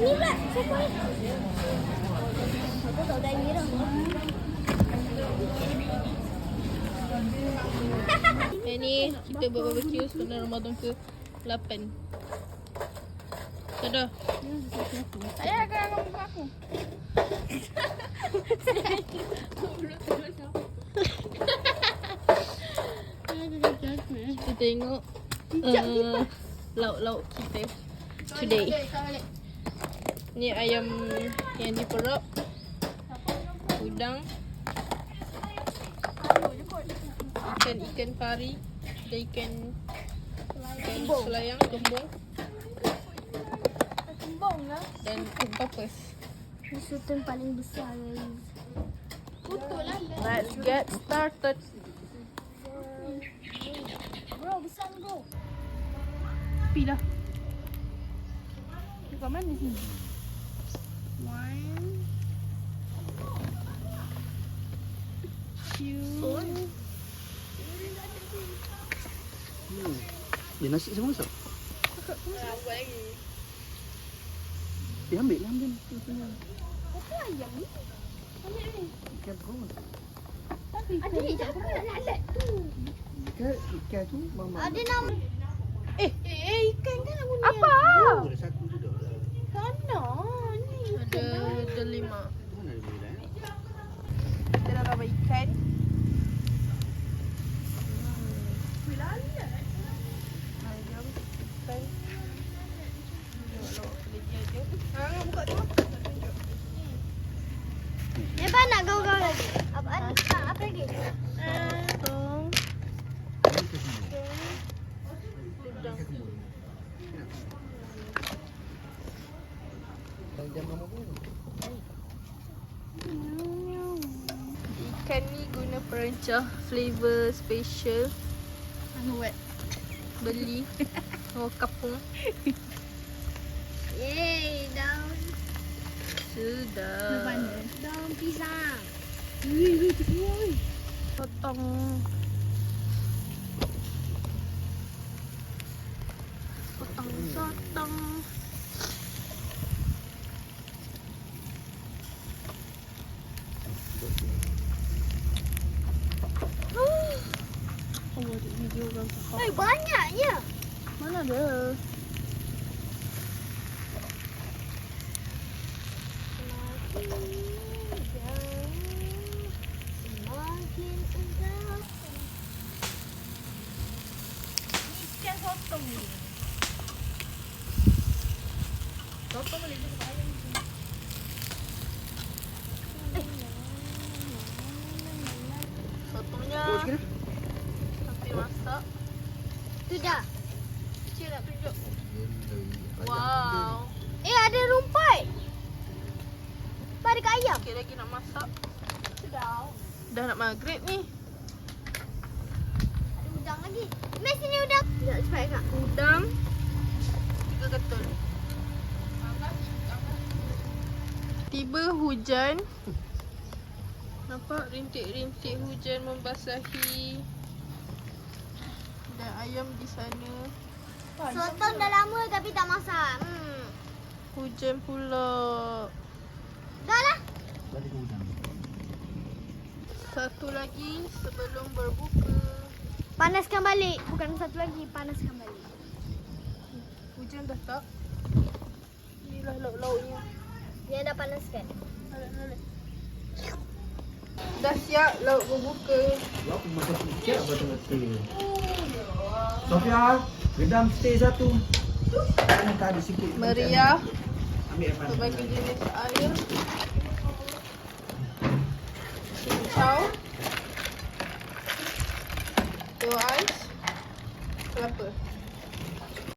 Ini pula. Siapa? Aku ni dah. Yang ni kita buat barbecue sebenarnya Ramadan ke 8. Dadah. Ayah akan buka aku. Kita tengok uh, lauk-lauk kita today. Ni ayam yang diperap. Udang. Ikan-ikan pari. Ada ikan ikan selayang, tumbung Kembang lah. dan octopus. Sultan paling besar guys. Betul lah. Let's get started. Bro, besar bro. Tepi dah. Dekat mana sini? One. Two. Dia nasi semua masak. Ah, buat lagi. Dia ambil lah ambil. Apa ayam ni? Ambil ni. Ikan pun. Adik, jangan nak lalat tu. Ikan, ikan tu mama. Ada nama. Eh, Eh, eh ikan kan aku ni. apa? Ah, buka tu. Lepas nak gaul-gaul lagi. Apa apa lagi? Tong. Berapa pun? Ikan ni guna perancah flavor special. Anu wet. Beli. ô cặp cũng Yay, đông Sư đờ. Đông pizza Ui, ui, ui Hồ tông. Hồ tông, hồ tông. Ôi, banyak je. Indah. Ikan sotong ni. Sotong boleh juga ayam ni. Sotongnya dah. sampai masak. Tu dah. Ayam. Sikit lagi nak masak. Sudah. Dah nak maghrib ni. Ada udang lagi. Mes sini udang. Sekejap, cepat kak. Udang. Tiga ketul. Tiba hujan. Nampak rintik-rintik hujan membasahi. Dan ayam di sana. Sotong dah lama tapi tak masak. Hmm. Hujan pula. Dah lah. Balik ke. Satu lagi sebelum berbuka. Panaskan balik. Bukan satu lagi. Panaskan balik. Hujan dah tak? Inilah lauk-lauknya. Dia dah panaskan. Dah siap lauk berbuka. Ya, aku makan sikit betul-betul. Sofia, gedam stay satu. Ini tadi sikit. Meriah. Ambil apa? Berbagai jenis air.